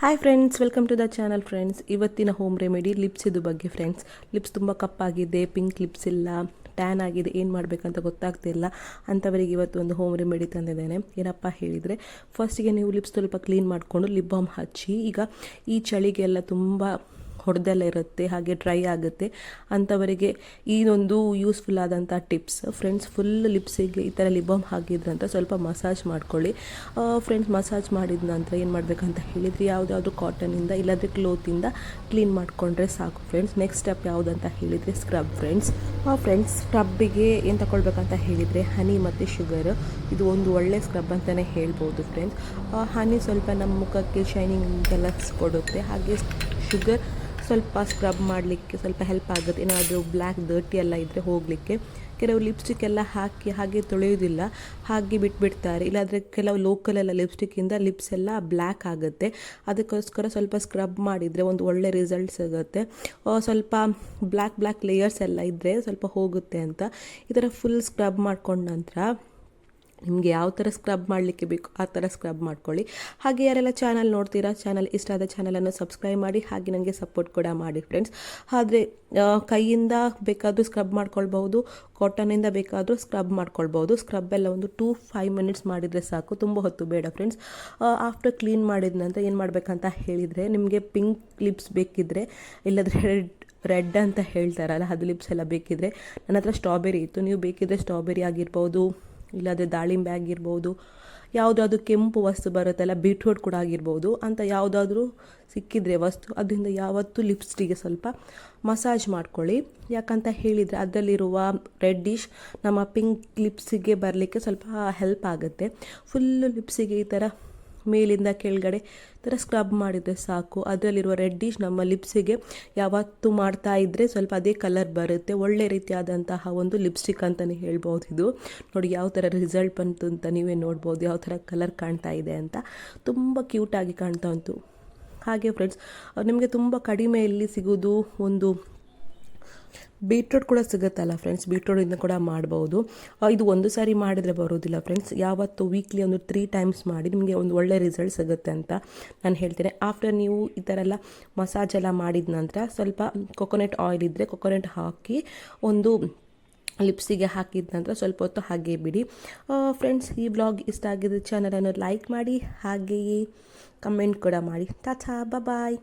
Hi friends welcome to the channel friends ಇವತ್ತಿನ home remedy lips ಇದು ಬಗ್ಗೆ friends lips ತುಂಬ ಕಪ್ಪಾಗಿದೆ ಪಿಂಕ್ ಲಿಪ್ಸ್ ಇಲ್ಲ ಟ್ಯಾನ್ ಆಗಿದೆ, ಏನು ಮಾಡಬೇಕಂತ ಗೊತ್ತಾಗ್ತಿಲ್ಲ ಅಂಥವರಿಗೆ ಇವತ್ತು ಒಂದು ಹೋಮ್ ರೆಮಿಡಿ ತಂದಿದ್ದೇನೆ. ಏನಪ್ಪ ಹೇಳಿದರೆ ಫಸ್ಟಿಗೆ ನೀವು ಲಿಪ್ಸ್ ಸ್ವಲ್ಪ ಕ್ಲೀನ್ ಮಾಡಿಕೊಂಡು ಲಿಪ್ ಬಾಮ್ ಹಚ್ಚಿ, ಈಗ ಈ ಚಳಿಗೆಲ್ಲ ತುಂಬ ಇರುತ್ತೆ, ಹಾಗೆ ಡ್ರೈ ಆಗುತ್ತೆ. ಅಂಥವರಿಗೆ ಒಂದು ಯೂಸ್ಫುಲ್ ಆದಂಥ ಟಿಪ್ಸ್ ಫ್ರೆಂಡ್ಸ್ ಫುಲ್ ಲಿಪ್ಸಿಗೆ ಈ ಥರ ಲಿಬಾಮ್ ಹಾಕಿದ್ರಂತ ಸ್ವಲ್ಪ ಮಸಾಜ್ ಮಾಡ್ಕೊಳ್ಳಿ. ಫ್ರೆಂಡ್ಸ್ ಮಸಾಜ್ ಮಾಡಿದ ನಂತರ ಏನು ಮಾಡಬೇಕಂತ ಹೇಳಿದರೆ, ಯಾವುದಾದ್ರೂ ಕಾಟನಿಂದ ಇಲ್ಲಾಂದರೆ ಕ್ಲೋತಿಂದ ಕ್ಲೀನ್ ಮಾಡಿಕೊಂಡ್ರೆ ಸಾಕು ಫ್ರೆಂಡ್ಸ್ ನೆಕ್ಸ್ಟ್ ಸ್ಟೆಪ್ ಯಾವುದಂತ ಹೇಳಿದರೆ ಸ್ಕ್ರಬ್ ಫ್ರೆಂಡ್ಸ್ ಫ್ರೆಂಡ್ಸ್ ಸ್ಕ್ರಬ್ಬಿಗೆ ಏನು ತಗೊಳ್ಬೇಕಂತ ಹೇಳಿದರೆ ಹನಿ ಮತ್ತು ಶುಗರ್ ಇದು ಒಂದು ಒಳ್ಳೆ ಸ್ಕ್ರಬ್ ಅಂತಲೇ ಹೇಳ್ಬೋದು ಫ್ರೆಂಡ್ಸ್ ಹನಿ ಸ್ವಲ್ಪ ನಮ್ಮ ಮುಖಕ್ಕೆ ಶೈನಿಂಗ್ ಎಲ್ಲ ಕೊಡುತ್ತೆ. ಹಾಗೆ ಶುಗರ್ ಸ್ವಲ್ಪ ಸ್ಕ್ರಬ್ ಮಾಡಲಿಕ್ಕೆ ಸ್ವಲ್ಪ ಹೆಲ್ಪ್ ಆಗುತ್ತೆ. ಏನಾದರೂ ಬ್ಲ್ಯಾಕ್ ಡರ್ಟಿ ಎಲ್ಲ ಇದ್ದರೆ ಹೋಗಲಿಕ್ಕೆ. ಕೆಲವು ಲಿಪ್ಸ್ಟಿಕ್ ಎಲ್ಲ ಹಾಕಿ ಹಾಗೆ ತೊಳೆಯೋದಿಲ್ಲ ಹಾಗೆ ಬಿಟ್ಬಿಡ್ತಾರೆ. ಇಲ್ಲಾಂದರೆ ಕೆಲವು ಲೋಕಲೆಲ್ಲ ಲಿಪ್ಸ್ಟಿಕ್ಕಿಂದ ಲಿಪ್ಸ್ ಎಲ್ಲ ಬ್ಲ್ಯಾಕ್ ಆಗುತ್ತೆ. ಅದಕ್ಕೋಸ್ಕರ ಸ್ವಲ್ಪ ಸ್ಕ್ರಬ್ ಮಾಡಿದರೆ ಒಂದು ಒಳ್ಳೆ ರಿಸಲ್ಟ್ ಸಿಗುತ್ತೆ. ಸ್ವಲ್ಪ ಬ್ಲ್ಯಾಕ್ ಬ್ಲ್ಯಾಕ್ ಲೇಯರ್ಸ್ ಎಲ್ಲ ಇದ್ದರೆ ಸ್ವಲ್ಪ ಹೋಗುತ್ತೆ ಅಂತ. ಈ ಥರ ಫುಲ್ ಸ್ಕ್ರಬ್ ಮಾಡ್ಕೊಂಡ ನಂತರ ನಿಮಗೆ ಯಾವ ಥರ ಸ್ಕ್ರಬ್ ಮಾಡಲಿಕ್ಕೆ ಬೇಕು, ಆ ಥರ ಸ್ಕ್ರಬ್ ಮಾಡ್ಕೊಳ್ಳಿ. ಹಾಗೆ ಯಾರೆಲ್ಲ ಚಾನಲ್ ನೋಡ್ತೀರಾ ಚಾನಲ್ ಇಷ್ಟ ಆದ ಚಾನಲನ್ನು ಸಬ್ಸ್ಕ್ರೈಬ್ ಮಾಡಿ, ಹಾಗೆ ನನಗೆ ಸಪೋರ್ಟ್ ಕೂಡ ಮಾಡಿ ಫ್ರೆಂಡ್ಸ್ ಆದರೆ ಕೈಯಿಂದ ಬೇಕಾದರೂ ಸ್ಕ್ರಬ್ ಮಾಡ್ಕೊಳ್ಬಹುದು ಕಾಟನಿಂದ ಬೇಕಾದರೂ ಸ್ಕ್ರಬ್ ಮಾಡ್ಕೊಳ್ಬೋದು ಸ್ಕ್ರಬ್ ಎಲ್ಲ ಒಂದು ಟೂ ಫೈವ್ ಮಿನಿಟ್ಸ್ ಮಾಡಿದರೆ ಸಾಕು, ತುಂಬ ಹೊತ್ತು ಬೇಡ ಫ್ರೆಂಡ್ಸ್ ಆಫ್ಟರ್ ಕ್ಲೀನ್ ಮಾಡಿದ ನಂತರ ಏನು ಮಾಡಬೇಕಂತ ಹೇಳಿದರೆ, ನಿಮಗೆ ಪಿಂಕ್ ಲಿಪ್ಸ್ ಬೇಕಿದ್ದರೆ ಇಲ್ಲದ್ರೆ ರೆಡ್ ರೆಡ್ ಅಂತ ಹೇಳ್ತಾರಲ್ಲ, ಅದು ಲಿಪ್ಸ್ ಎಲ್ಲ ಬೇಕಿದ್ರೆ, ನನ್ನ ಹತ್ರ ಸ್ಟ್ರಾಬೆರಿ ಇತ್ತು, ನೀವು ಬೇಕಿದ್ರೆ ಸ್ಟ್ರಾಬೆರಿ ಆಗಿರ್ಬೋದು. ಇಲ್ಲಾಂದರೆ ದಾಳಿಂಬೆ ಆಗಿರ್ಬೋದು, ಯಾವುದಾದ್ರೂ ಕೆಂಪು ವಸ್ತು ಬರುತ್ತಲ್ಲ, ಬೀಟ್ರೂಟ್ ಕೂಡ ಆಗಿರ್ಬೋದು, ಅಂತ ಯಾವುದಾದ್ರೂ ಸಿಕ್ಕಿದರೆ ವಸ್ತು, ಅದರಿಂದ ಯಾವತ್ತೂ ಲಿಪ್ಸ್ಟಿಗೆ ಸ್ವಲ್ಪ ಮಸಾಜ್ ಮಾಡ್ಕೊಳ್ಳಿ. ಯಾಕಂತ ಹೇಳಿದರೆ ಅದರಲ್ಲಿರುವ ರೆಡ್ಡಿಶ್ ನಮ್ಮ ಪಿಂಕ್ ಲಿಪ್ಸಿಗೆ ಬರಲಿಕ್ಕೆ ಸ್ವಲ್ಪ ಹೆಲ್ಪ್ ಆಗುತ್ತೆ. ಫುಲ್ಲು ಲಿಪ್ಸಿಗೆ ಈ ಥರ ಮೇಲಿಂದ ಕೆಳಗಡೆ ಥರ ಸ್ಕ್ರಬ್ ಮಾಡಿದರೆ ಸಾಕು. ಅದರಲ್ಲಿರುವ ರೆಡ್ಡಿಶ್ ನಮ್ಮ ಲಿಪ್ಸಿಗೆ ಯಾವತ್ತು ಮಾಡ್ತಾ ಇದ್ದರೆ ಸ್ವಲ್ಪ ಅದೇ ಕಲರ್ ಬರುತ್ತೆ. ಒಳ್ಳೆ ರೀತಿಯಾದಂತಹ ಒಂದು ಲಿಪ್ಸ್ಟಿಕ್ ಅಂತಲೇ ಹೇಳ್ಬೋದು ಇದು. ನೋಡಿ ಯಾವ ಥರ ರಿಸಲ್ಟ್ ಬಂತು ಅಂತ ನೀವೇ ನೋಡ್ಬೋದು ಯಾವ ಥರ ಕಲರ್ ಕಾಣ್ತಾ ಇದೆ ಅಂತ. ತುಂಬ ಕ್ಯೂಟಾಗಿ ಕಾಣ್ತಾ ಉಂಟು. ಹಾಗೆ ಫ್ರೆಂಡ್ಸ್ ನಿಮಗೆ ತುಂಬ ಕಡಿಮೆಯಲ್ಲಿ ಸಿಗೋದು ಒಂದು ಬೀಟ್ರೂಟ್ ಕೂಡ ಸಿಗುತ್ತಲ್ಲ ಫ್ರೆಂಡ್ಸ್ ಬೀಟ್ರೂಟಿಂದ ಕೂಡ ಮಾಡ್ಬೋದು. ಇದು ಒಂದು ಸಾರಿ ಮಾಡಿದರೆ ಬರೋದಿಲ್ಲ ಫ್ರೆಂಡ್ಸ್ ಯಾವತ್ತು ವೀಕ್ಲಿ ಒಂದು ತ್ರೀ ಟೈಮ್ಸ್ ಮಾಡಿ ನಿಮಗೆ ಒಂದು ಒಳ್ಳೆ ರಿಸಲ್ಟ್ ಸಿಗುತ್ತೆ ಅಂತ ನಾನು ಹೇಳ್ತೇನೆ. ಆಫ್ಟರ್ ನೀವು ಈ ಥರ ಎಲ್ಲ ಮಸಾಜ್ ಎಲ್ಲ ಮಾಡಿದ ನಂತರ ಸ್ವಲ್ಪ ಕೊಕೊನೆಟ್ ಆಯಿಲ್ ಇದ್ದರೆ ಕೊಕೊನೆಟ್ ಹಾಕಿ ಒಂದು ಲಿಪ್ಸಿಗೆ ಹಾಕಿದ ನಂತರ ಸ್ವಲ್ಪ ಹೊತ್ತು ಹಾಗೆ ಬಿಡಿ. ಫ್ರೆಂಡ್ಸ್ ಈ ಬ್ಲಾಗ್ ಇಷ್ಟ ಆಗಿದ್ದ ಚಾನಲನ್ನು ಲೈಕ್ ಮಾಡಿ, ಹಾಗೆಯೇ ಕಮೆಂಟ್ ಕೂಡ ಮಾಡಿ. ಟಾಟಾ ಬಾಯ್